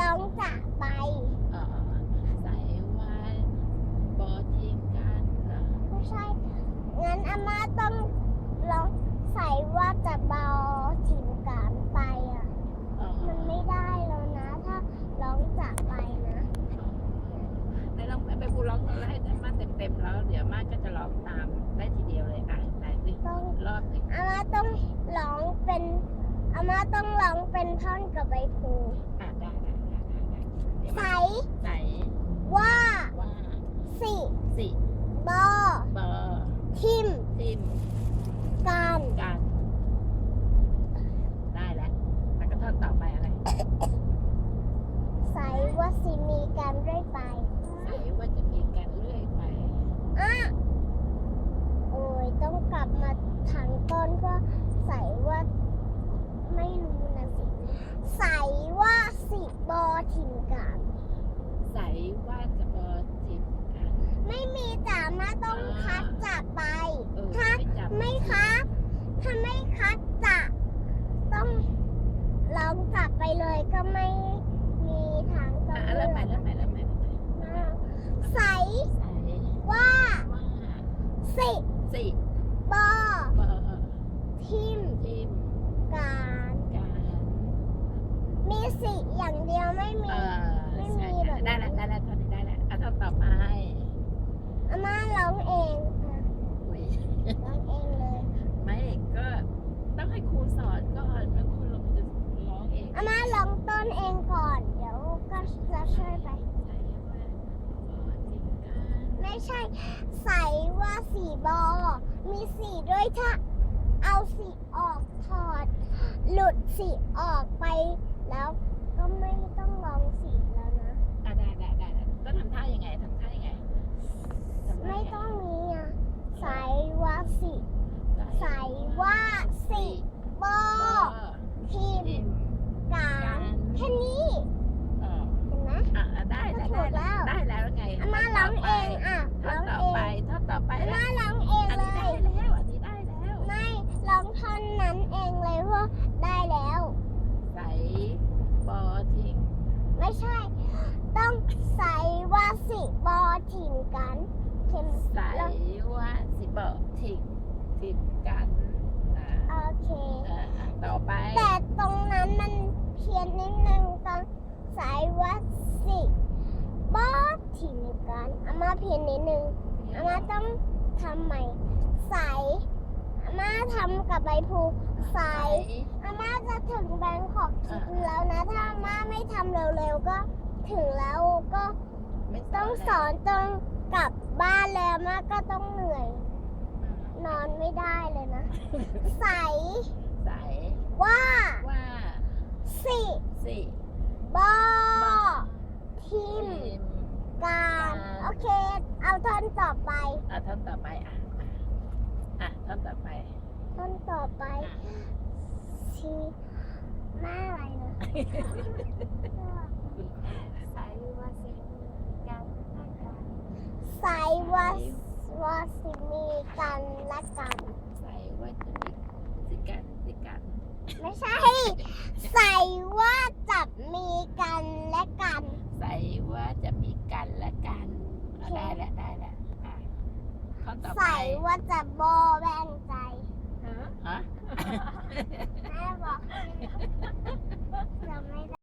ร้องจากไป เอ่อใส่วันบอทิ้งกันเหรอไม่ใช่ งั้นอาม่าต้องร้องใส่ว่าจะเบาถิ่นการไปอะอ๋อมันไม่ได้แล้วนะ ถ้าร้องจากไปนะในลองไปพูดร้องให้มาเต็มเต็มๆแล้ว เดี๋ยวมาก็จะร้องตามได้ทีเดียวเลยอะไหนสิต้องรอบหนึ่งอาม่าต้องร้องเป็นอาม่าต้องร้องเป็นท่อนกับใบพลูอะได้ได้ได้ได้ได้เดี๋ยว ใสมาใส่ว่าว่าสิสิบอเบอร์ทิมทิมการกัน ได้แล้วแล้วก็ท่อนต่อไปอะไร ใสว่าสิมีการเรื่อยไปใส่ว่าจะมีกันเรื่อยไปอะโอ้ยต้องกลับมาทางต้นก็ใส่ว่า ไม่รู้นะสิ ใส่ว่าสิบอถิ่นการ ใส่ว่าจะเบอร์ทิมกัน ไม่มีแต่มาต้องคัดจากไป เออ ถ้า ไม่จำ ไม่คัดถ้าไม่คัดจะต้องร้องจับไปเลยก็ไม่มีทางต้อ อะ ง เริ่ เลื ม อ ใหม่ ก เริ่มใหม่เริ่มใหม่เริ่มใหม่ ใส ใส่ ว่าว่าสิสิบอเบอร์ทิมทิมการกันมีสิอย่างเดียวไม่เอมีอไม่มีใช่แบบนั้นได้แล้วได้แล้วท่อนนี้ได้แล้วอะท่อนต่อไปอาม่าร้องเองอะ อุ๊ย ร้องเองเลย ไม่ก็ต้องให้ครูสอนก่อนแล้วครูลงจะร้องเอง อาม่าร้องต้นเองก่อน เดี๋ยวก็จะช่วยไป ใส่ว่าเบอร์ทิมกัน ไม่ ใช่ใส่ว่าสีบอ มีสีด้วยถ้าเอาสีออกถอด หลุดสีออกไปแล้วก็ไม่ต้องลองสีแล้วนะ อะได้ได้ได้ได้ต้องทำท่ายังไงทำท่ายังไงทำท่าไม่ยังไงต้องมีอะใส่ว่าสีใส่ใส่ว่าสีบอ เบอร์ ทีม ทิม การแค่นี้ เออ เห็นไหม อะอะได้ ก็ ได้ ถู ได้ กแล้ว ได้แล้วไง อาม่าร้องเองอะ ท่อ ร้ น อง ต่อ เอ ไป ง ท่อนต่อไป อา แล้ ม่าว ร้องเอง อัน เล นี้ได้ ย แล้วอันนี้ได้แล้ว ไม่ร้องท่อนนั้นเองเลยว่าได้แล้ว ใส่บอทิ้ง ไม่ใช่ ต้องใส่ว่าสิบอถิ่นกันเข็มใส่ว่าสิบอทิ้งทิ้งกันอ่าโอเคเอออะต่อไปแต่ตรงนั้นมันเพี้ยนนิดนึงตอนใส่ว่าสิบอถิ่นกันอาม่าเพี้ยนนิดนึงอาม่าต้องทำใหม่ใส่อา ม่าทำกับใบพลูใส่อาม่าจะถึงแบงคอกคิดแล้วนะ ถ้าอาม่าไม่ทำเร็วๆก็ถึงแล้วก็ไม่ต้องสอนจนกลับบ้านแล้วอาม่าก็ต้องเหนื่อย นอนไม่ได้เลยนะ ใส่ใส่ว่าว่าสิสิบอบอทิมทิมการการ โอเค เอาท่อนต่อไปอะท่อนต่อไปอะอะอะท่อนต่อไป ท่อนต่อไป อะ ชีหน้าอะไรนะใส่ว่าสิกันใส่ว่าว่าสิมีกันและกัน ใส่ว่าจะมีสิกันสิกันไม่ใช่ใส่ว่าจะมีกันและกัน ใส่ว่าจะมีกันและกันอะได้แล้วได้แล้วอะท่อนต่อไป ใส่ว่าจะโบแ